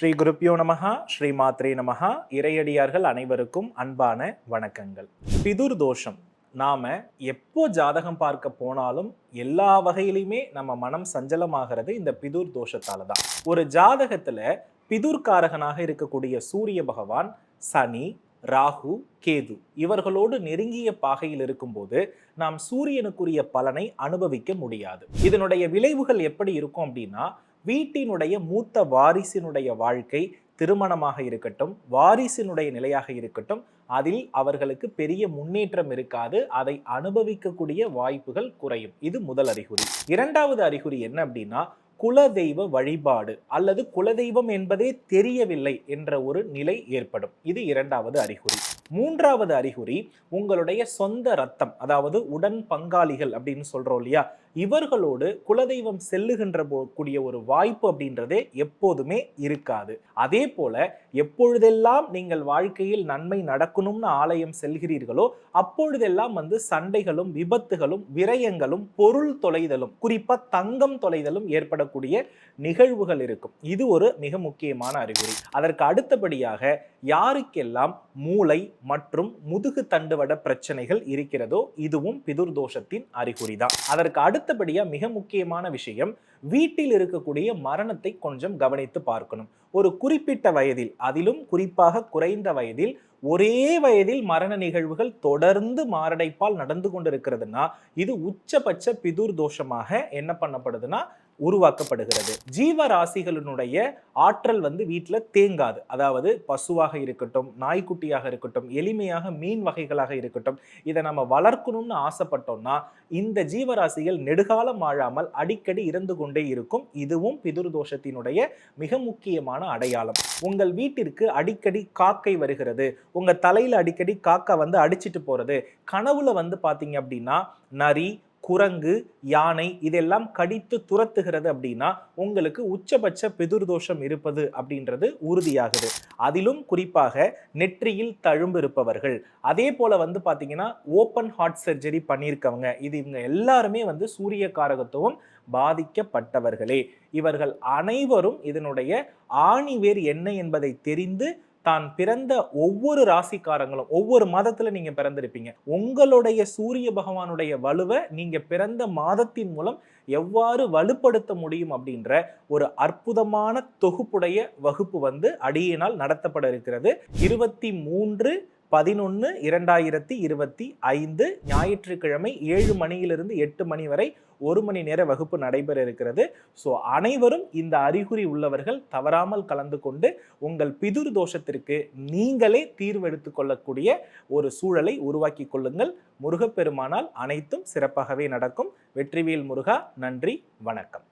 ஸ்ரீ குருப்பியோ நமகா ஸ்ரீ மாத்ரே நமகா இறையடியார்கள் அனைவருக்கும் அன்பான வணக்கங்கள். பிதுர் தோஷம். நாம எப்போ ஜாதகம் பார்க்க போனாலும் எல்லா வகையிலுமே நம்ம மனம் சஞ்சலமாகிறது இந்த பிதுர் தோஷத்தால தான் ஒரு ஜாதகத்துல பிதுர்காரகனாக இருக்கக்கூடிய சூரிய பகவான் சனி ராகு கேது இவர்களோடு நெருங்கிய பாகையில் இருக்கும்போது நாம் சூரியனுக்குரிய பலனை அனுபவிக்க முடியாது. இதனுடைய விளைவுகள் எப்படி இருக்கும் அப்படின்னா வீட்டினுடைய மூத்த வாரிசினுடைய வாழ்க்கை திருமணமாக இருக்கட்டும் வாரிசினுடைய நிலையாக இருக்கட்டும் அதில் அவர்களுக்கு பெரிய முன்னேற்றம் இருக்காது அதை அனுபவிக்கக்கூடிய வாய்ப்புகள் குறையும். இது முதல் அறிகுறி. இரண்டாவது அறிகுறி என்ன அப்படின்னா குலதெய்வ வழிபாடு அல்லது குலதெய்வம் என்பதே தெரியவில்லை என்ற ஒரு நிலை ஏற்படும். இது இரண்டாவது அறிகுறி. மூன்றாவது அறிகுறி உங்களுடைய சொந்த ரத்தம் அதாவது உடன் பங்காளிகள் அப்படின்னு சொல்றோம் இல்லையா? இவர்களோடு குலதெய்வம் செல்லுகின்ற கூடிய ஒரு வாய்ப்பு அப்படின்றதே எப்போதுமே இருக்காது. அதே போல எப்பொழுதெல்லாம் நீங்கள் வாழ்க்கையில் நன்மை நடக்கணும்னு ஆலயம் செல்கிறீர்களோ அப்பொழுதெல்லாம் வந்து சண்டைகளும் விபத்துகளும் விரயங்களும் பொருள் தொலைதலும் குறிப்பா தங்கம் தொலைதலும் ஏற்படக்கூடிய நிகழ்வுகள் இருக்கும். இது ஒரு மிக முக்கியமான அறிகுறி. அதற்கு அடுத்தபடியாக யாருக்கெல்லாம் மூளை மற்றும் முதுகு தண்டுவட பிரச்சனைகள் இருக்கிறதோ இதுவும் பிதுர் தோஷத்தின் அறிகுறி தான். அதற்கு அடுத்தபடியாக மிக முக்கியமான விஷயம் வீட்டில் இருக்கக்கூடிய மரணத்தை கொஞ்சம் கவனித்து பார்க்கணும். ஒரு குறிப்பிட்ட வயதில் அதிலும் குறிப்பாக குறைந்த வயதில் ஒரே வயதில் மரண நிகழ்வுகள் தொடர்ந்து மாரடைப்பால் நடந்து கொண்டிருக்கிறதுனா இது உச்சபட்ச பிதுர் தோஷமாக என்ன பண்ணப்படுதுன்னா உருவாக்கப்படுகிறது. ஜீவராசிகளினுடைய ஆற்றல் வந்து வீட்டில் தேங்காது. அதாவது பசுவாக இருக்கட்டும் நாய்க்குட்டியாக இருக்கட்டும் எளிமையாக மீன் வகைகளாக இருக்கட்டும் இதை நம்ம வளர்க்கணும்னு ஆசைப்பட்டோம்னா இந்த ஜீவராசிகள் நெடுகாலம் வாழாமல் அடிக்கடி இறந்து கொண்டே இருக்கும். இதுவும் பிதுர் தோஷத்தினுடைய மிக முக்கியமான அடையாளம். உங்கள் வீட்டிற்கு அடிக்கடி காக்கை வருகிறது. உங்கள் தலையில் அடிக்கடி காக்கா வந்து அடிச்சிட்டு போகிறது கனவுல வந்து பார்த்தீங்க அப்படின்னா நரி குரங்கு யானை இதெல்லாம் கடித்து துரத்துகிறது அப்படின்னா உங்களுக்கு உச்சபட்ச பிதுர்தோஷம் இருப்பது அப்படின்றது உறுதியாகுது. அதிலும் குறிப்பாக நெற்றியில் தழும்பு இருப்பவர்கள். அதே போல வந்து பார்த்தீங்கன்னா ஓப்பன் ஹார்ட் சர்ஜரி பண்ணியிருக்கவங்க. இது இவங்க எல்லாருமே வந்து சூரிய காரகத்துவம் பாதிக்கப்பட்டவர்களே. இவர்கள் அனைவரும் இதனுடைய ஆணிவேர் என்ன என்பதை தெரிந்து தான் பிறந்த ஒவ்வொரு ராசிக்காரங்களும் ஒவ்வொரு மாதத்துல நீங்க பிறந்திருப்பீங்க. உங்களுடைய சூரிய பகவானுடைய வலுவை நீங்க பிறந்த மாதத்தின் மூலம் எவ்வாறு வலுப்படுத்த முடியும் அப்படின்ற ஒரு அற்புதமான தொகுப்புடைய வகுப்பு வந்து அடியினால் நடத்தப்பட இருக்கிறது. இருபத்தி மூன்று பதினொன்று இரண்டாயிரத்தி இருபத்தி ஐந்து ஞாயிற்றுக்கிழமை ஏழு மணியிலிருந்து எட்டு மணி வரை ஒரு மணி நேர வகுப்பு நடைபெற இருக்கிறது. ஸோ அனைவரும் இந்த அறிகுறி உள்ளவர்கள் தவறாமல் கலந்து கொண்டு உங்கள் பிதுர் தோஷத்திற்கு நீங்களே தீர்வெடுத்து கொள்ளக்கூடிய ஒரு சூழலை உருவாக்கி கொள்ளுங்கள். முருகப்பெருமானால் அனைத்தும் சிறப்பாகவே நடக்கும். வெற்றிவேல் முருகா நன்றி வணக்கம்.